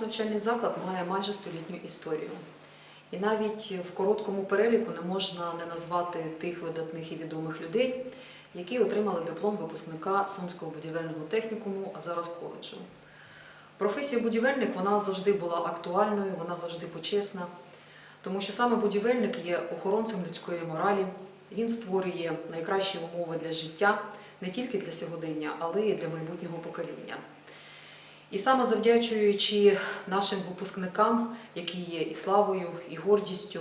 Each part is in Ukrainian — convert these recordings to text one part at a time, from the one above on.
навчальний заклад має майже столітню історію. І навіть в короткому переліку не можна не назвати тих видатних і відомих людей, які отримали диплом випускника Сумського будівельного технікуму, а зараз коледжу. Професія будівельник вона завжди була актуальною, вона завжди почесна, тому що саме будівельник є охоронцем людської моралі. Він створює найкращі умови для життя не тільки для сьогодення, але й для майбутнього покоління. І саме завдячуючи нашим випускникам, які є і славою, і гордістю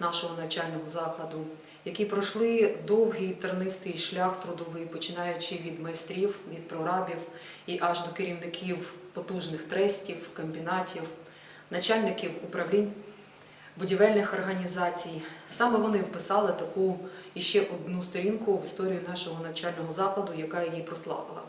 нашого навчального закладу, які пройшли довгий тернистий шлях трудовий, починаючи від майстрів, від прорабів і аж до керівників потужних трестів, комбінатів, начальників управлінь будівельних організацій. Саме вони вписали таку іще одну сторінку в історію нашого навчального закладу, яка її прославила.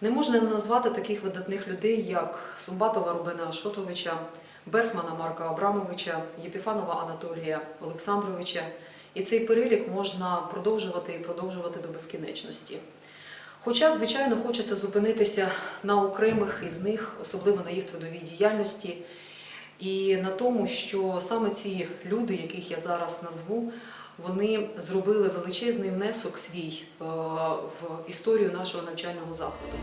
Не можна назвати таких видатних людей, як Сумбатова Рубена Ашотовича, Берфмана Марка Абрамовича, Єпіфанова Анатолія Олександровича. І цей перелік можна продовжувати і продовжувати до безкінечності. Хоча, звичайно, хочеться зупинитися на окремих із них, особливо на їх трудовій діяльності, і на тому, що саме ці люди, яких я зараз назву, вони зробили величезний внесок свій е, в історію нашого навчального закладу.